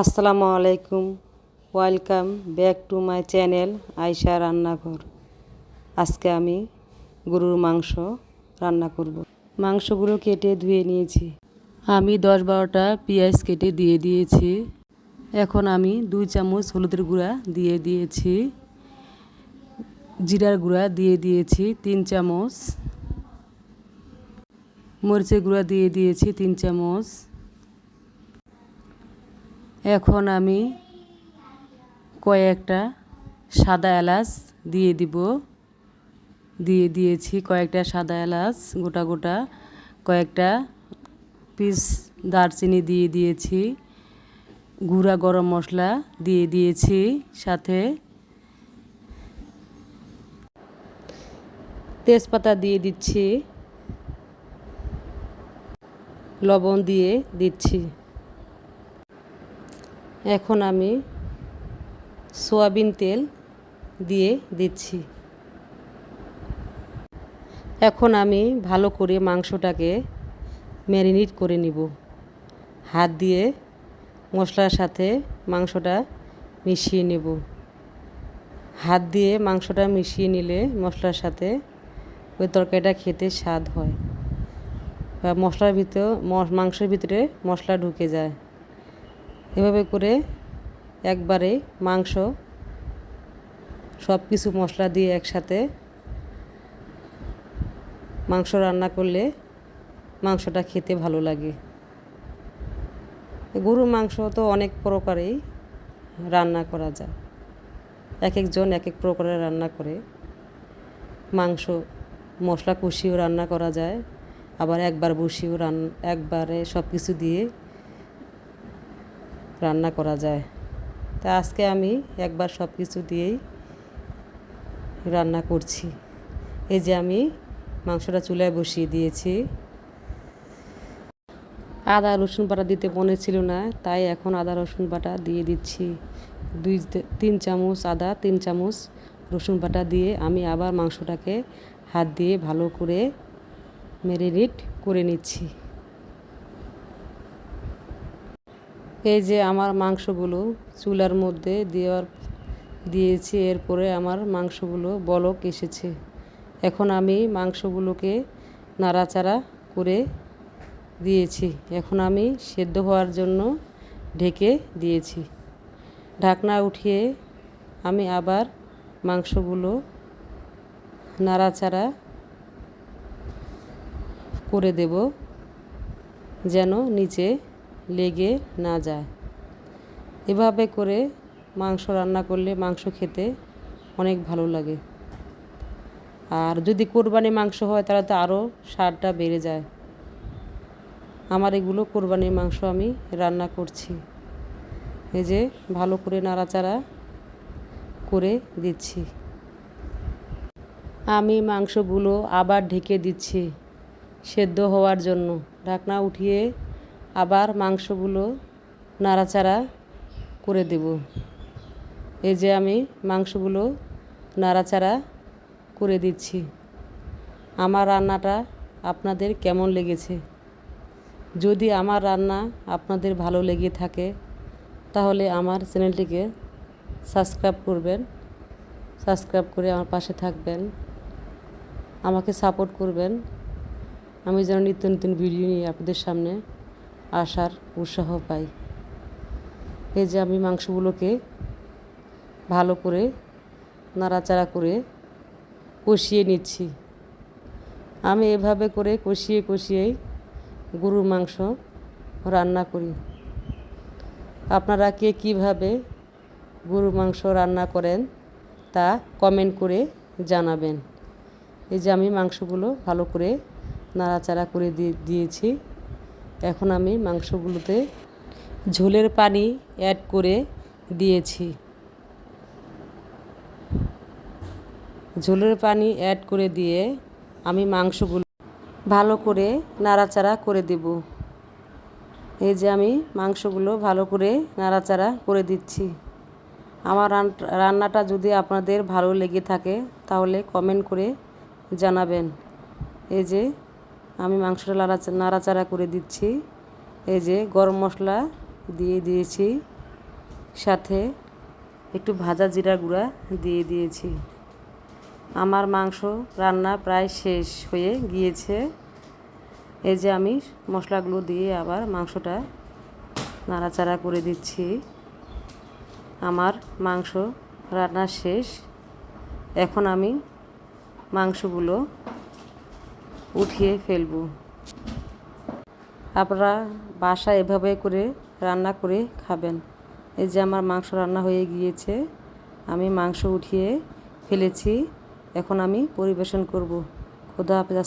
আসসালামু আলাইকুম। Welcome back to my channel Ayesha রান্নাঘর। আজকে আমি গরুর মাংস রান্না করব। মাংসগুলো কেটে ধুয়ে নিয়েছি। আমি দশ বারোটা পেঁয়াজ কেটে দিয়ে দিয়েছি। এখন আমি দুই চামচ হলুদের গুঁড়া দিয়ে দিয়েছি। জিরার গুঁড়া দিয়ে দিয়েছি তিন চামচ। মরিচের গুঁড়া দিয়ে দিয়েছি তিন চামচ। এখন আমি কয়েকটা সাদা এলাচ দিয়ে দিব। দিয়ে দিয়েছি কয়েকটা সাদা এলাচ, গোটা গোটা কয়েকটা পিস দারচিনি দিয়ে দিয়েছি। গুঁড়া গরম মশলা দিয়ে দিয়েছি সাথে। তেজপাতা দিয়ে দিচ্ছি। লবণ দিয়ে দিচ্ছি। এখন আমি সোয়াবিন তেল দিয়ে দিচ্ছি। এখন আমি ভালো করে মাংসটাকে ম্যারিনেট করে নিব। হাত দিয়ে মশলার সাথে মাংসটা মিশিয়ে নেব। হাত দিয়ে মাংসটা মিশিয়ে নিলে মশলার সাথে ওই তরকারিটা খেতে স্বাদ হয়। বা মশলার ভিতর মাংসের ভিতরে মশলা ঢুকে যায়। এভাবে করে একবারে মাংস সব কিছু মশলা দিয়ে একসাথে মাংস রান্না করলে মাংসটা খেতে ভালো লাগে। গরুর মাংস তো অনেক প্রকারেই রান্না করা যায়। এক একজন এক এক প্রকারে রান্না করে। মাংস, মশলা কষিয়েও রান্না করা যায়। আবার একবার বসিয়েও রান, একবারে সব কিছু দিয়ে রান্না করা যায়। তা আজকে আমি একবার সব কিছু দিয়েই রান্না করছি। এই যে আমি মাংসটা চুলায় বসিয়ে দিয়েছি। আদা, রসুন বাটা দিতে মনে ছিল না, তাই এখন আদা, রসুন বাটা দিয়ে দিচ্ছি। দুই তিন চামচ আদা, তিন চামচ রসুন বাটা দিয়ে আমি আবার মাংসটাকে হাত দিয়ে ভালো করে ম্যারিনেট করে নিচ্ছি। এই যে আমার মাংসগুলো চুলার মধ্যে দেওয়ার, দিয়েছি, এরপরে আমার মাংসগুলো বলক এসেছে। এখন আমি মাংসগুলোকে নাড়াচাড়া করে দিয়েছি। এখন আমি সেদ্ধ হওয়ার জন্য ঢেকে দিয়েছি। ঢাকনা উঠিয়ে আমি আবার মাংসগুলো নাড়াচাড়া করে দেব যেন নিচে লেগে না যায়। এভাবে করে মাংস রান্না করলে মাংস খেতে অনেক ভালো লাগে। আর যদি কোরবানি মাংস হয়, তাহলে তো আরও স্বাদটা বেড়ে যায়। আমার এগুলো কোরবানির মাংস আমি রান্না করছি। এই যে ভালো করে নাড়াচাড়া করে দিচ্ছি। আমি মাংসগুলো আবার ঢেকে দিচ্ছি সেদ্ধ হওয়ার জন্য। ঢাকনা উঠিয়ে আবার মাংসগুলো নাড়াচাড়া করে দেব। এই যে আমি মাংসগুলো নাড়াচাড়া করে দিচ্ছি। আমার রান্নাটা আপনাদের কেমন লেগেছে? যদি আমার রান্না আপনাদের ভালো লেগে থাকে, তাহলে আমার চ্যানেলটিকে সাবস্ক্রাইব করবেন। সাবস্ক্রাইব করে আমার পাশে থাকবেন। আমাকে সাপোর্ট করবেন। আমি যেন নিত্য নতুন ভিডিও নিয়ে আপনাদের সামনে আসার উৎসাহ পাই। এই যে আমি মাংসগুলোকে ভালো করে নাড়াচাড়া করে কষিয়ে নিচ্ছি। আমি এভাবে করে কষিয়ে কষিয়েই গরুর মাংস রান্না করি। আপনারা কে কীভাবে গরুর মাংস রান্না করেন তা কমেন্ট করে জানাবেন। এই যে আমি মাংসগুলো ভালো করে নাড়াচাড়া করে দিয়েছি। এখন আমি মাংসগুলোতে ঝোলের পানি অ্যাড করে দিয়েছি। ঝোলের পানি অ্যাড করে দিয়ে আমি মাংসগুলো ভালো করে নাড়াচাড়া করে দেব। এই যে আমি মাংসগুলো ভালো করে নাড়াচাড়া করে দিচ্ছি। আমার রান্নাটা যদি আপনাদের ভালো লেগে থাকে তাহলে কমেন্ট করে জানাবেন। এই যে আমি মাংসটা নাড়াচাড়া করে দিচ্ছি। এই যে গরম মশলা দিয়ে দিয়েছি। সাথে একটু ভাজা জিরা গুঁড়া দিয়ে দিয়েছি। আমার মাংস রান্না প্রায় শেষ হয়ে গিয়েছে। এই যে আমি মশলাগুলো দিয়ে আবার মাংসটা নাড়াচাড়া করে দিচ্ছি। আমার মাংস রান্না শেষ। এখন আমি মাংসগুলো উঠিয়ে ফেলব। আপনারা বাসা এভাবে করে রান্না করে খাবেন। এই যে আমার মাংস রান্না হয়ে গিয়েছে, আমি মাংস উঠিয়ে ফেলেছি। এখন আমি পরিবেশন করব। খুদা হাফেজ